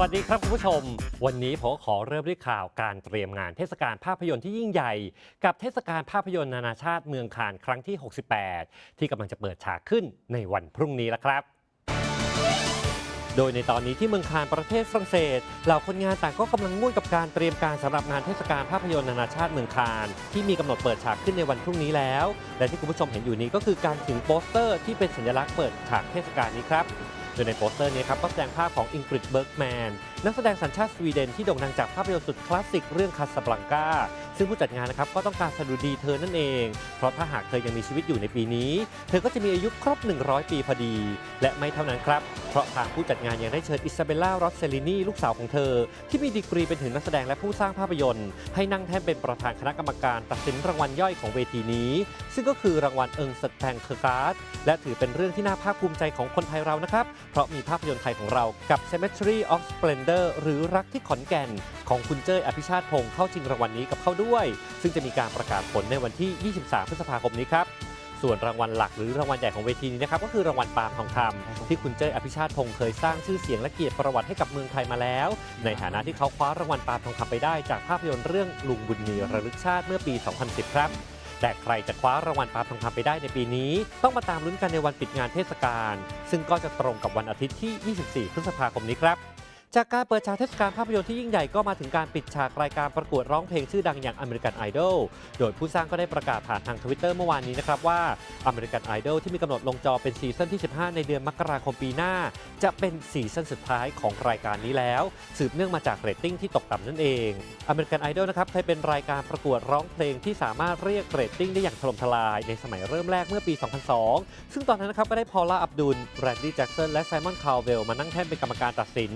วัสดีครับคุณผู้ชม วันนี้ผมขอเริ่มด้วยข่าวการเตรียมงานเทศกาลภาพยนตร์ที่ยิ่งใหญ่ กับเทศกาลภาพยนตร์นานาชาติเมืองคานครั้งที่ 68 ที่กำลังจะเปิดฉากขึ้นในวันพรุ่งนี้แล้วครับ โดยในตอนนี้ที่เมืองคานประเทศฝรั่งเศสเหล่าคนงานต่างก็กำลังมุ่นกับการเตรียมการสำหรับงานเทศกาลภาพยนตร์นานาชาติเมืองคานที่มีกำหนดเปิดฉากขึ้นในวันพรุ่งนี้แล้ว และที่คุณผู้ชมเห็นอยู่นี้ก็คือการถึงโปสเตอร์ที่เป็นสัญลักษณ์เปิดฉากเทศกาลนี้ครับ โดยในโปสเตอร์นี้ครับก็แสดงภาพของอิงกริดเบิร์กแมนนักแสดงสัญชาติสวีเดนที่โด่งดังจากภาพยนตร์สุดคลาสสิกเรื่องคาสบลังกาซึ่งผู้จัดงานนะครับก็ต้องการสดุดีเธอนั่นเอง เพราะถ้าหากเธอยังมีชีวิตอยู่ในปีนี้ เธอก็จะมีอายุครบ 100 ปีพอดี และไม่เท่านั้นครับ เพราะทางผู้จัดงานยังได้เชิญอิซาเบลล่ารอสเซลินีลูกสาวของเธอ ที่มีดีกรีเป็นถึงนักแสดงและผู้สร้างภาพยนตร์ ให้นั่งแท่นเป็นประธานคณะกรรมการตัดสินรางวัลย่อยของเวทีนี้ ซึ่งก็คือรางวัลเอิงสแตงเคอร์การ์ดและถือเป็นเรื่องที่น่าภาคภูมิใจของคนไทยเรานะครับเพราะมีภาพยนตร์ไทยของเรากับ Cemetery of Splendor หรือรักที่ขอนแก่น ของคุณเจ้ยอภิชาติพงศ์เข้าชิงรางวัลนี้กับเขาด้วย ซึ่งจะมีการประกาศผลในวันที่ 23 พฤษภาคมนี้ครับส่วนรางวัลหลักหรือรางวัลใหญ่ของเวทีนี้นะครับก็คือรางวัลปาล์มทองคำที่คุณเจ้ยอภิชาติพงศ์เคยสร้างชื่อเสียงและเกียรติประวัติให้กับเมืองไทยมาแล้ว ในฐานะที่เขาคว้ารางวัลปาล์มทองคำไปได้จากภาพยนตร์เรื่องลุงบุญมีระลึกชาติเมื่อปี 2010 ครับ แต่ใครจะคว้ารางวัลปาล์มทองคำไปได้ในปีนี้ ต้องมาตามลุ้นกันในวันปิดงานเทศกาล ซึ่งก็จะตรงกับวันอาทิตย์ที่ 24 พฤษภาคมนี้ครับ จากการเปิดฉากเทศกาลภาพยนตร์ที่ยิ่งใหญ่ก็มาถึงการปิดฉากรายการประกวดร้องเพลงชื่อดังอย่างอเมริกันไอดอลโดยผู้สร้างก็ได้ประกาศผ่านทางทวิตเตอร์เมื่อวานนี้นะครับว่าอเมริกันไอดอลที่มีกำหนดลงจอเป็นซีซั่นที่ 15 ในเดือนมกราคมปีหน้า จะเป็นซีซั่นสุดท้ายของรายการนี้แล้ว สืบเนื่องมาจากเรตติ้งที่ตกต่ำนั่นเองอเมริกันไอดอลนะครับเคยเป็นรายการประกวดร้องเพลงที่สามารถเรียกเรตติ้งได้อย่างถล่มทลายในสมัยเริ่มแรกเมื่อปี 2002 ซึ่งตอนนั้นนะครับก็ได้พอลล่าอับดุลแรนดี้แจ็กสันและไซมอนคาร์เวลมานั่งแท่นเป็นกรรมการตัดสิน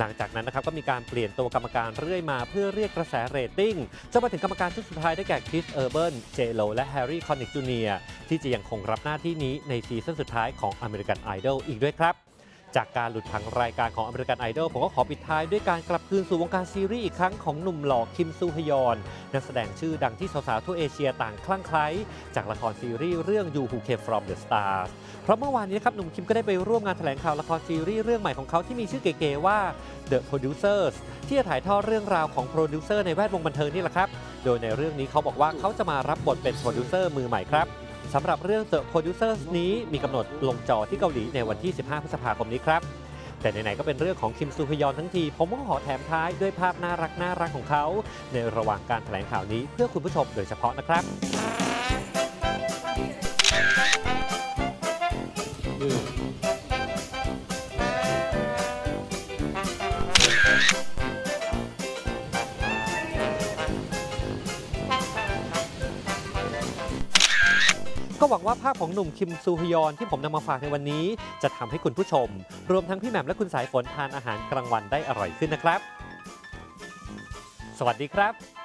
หลังจากนั้นนะครับก็มีการเปลี่ยนตัวกรรมการเรื่อยมาเพื่อเรียกกระแสเรตติ้งจนมาถึงกรรมการชุดสุดท้ายได้แก่คริสเออร์เบิร์นเจโลและแฮร์รี่คอนนิกจูเนียที่จะยังคงรับหน้าที่นี้ในซีซั่นสุดท้ายของอเมริกันไอดอลอีกด้วยครับ จากการหลุดผังรายการของอเมริกันไอดอลผมก็ขอปิดท้ายด้วยการกลับคืนสู่วงการซีรีส์อีกครั้งของหนุ่มหล่อคิมซูฮยอน นักแสดงชื่อดังที่สาวๆทั่วเอเชียต่างคลั่งไคล้จากละครซีรีส์เรื่อง You Who Came From the Stars เพราะเมื่อวานนี้นะครับหนุ่มคิมก็ได้ไปร่วมงานแถลงข่าวละครซีรีส์เรื่องใหม่ของเขาที่มีชื่อเก๋ๆว่า The Producers ที่จะถ่ายทอดเรื่องราวของโปรดิวเซอร์ในแวดวงบันเทิงนี่แหละครับ โดยในเรื่องนี้เขาบอกว่าเขาจะมารับบทเป็นโปรดิวเซอร์มือใหม่ครับ สำหรับเรื่อง The Producers นี้มีกำหนดลงจอที่เกาหลีในวันที่ 15 พฤษภาคมนี้ครับ แต่ไหนๆก็เป็นเรื่องของคิมซูฮยอนทั้งที ผมก็ขอแถมท้ายด้วยภาพน่ารักน่ารักของเขา ในระหว่างการแถลงข่าวนี้เพื่อคุณผู้ชมโดยเฉพาะนะครับ ก็หวังว่าภาพของหนุ่มคิมซูฮยอนที่ผมนำมาฝากในวันนี้ จะทำให้คุณผู้ชม รวมทั้งพี่แหม่มและคุณสายฝนทานอาหารกลางวันได้อร่อยขึ้นนะครับ สวัสดีครับ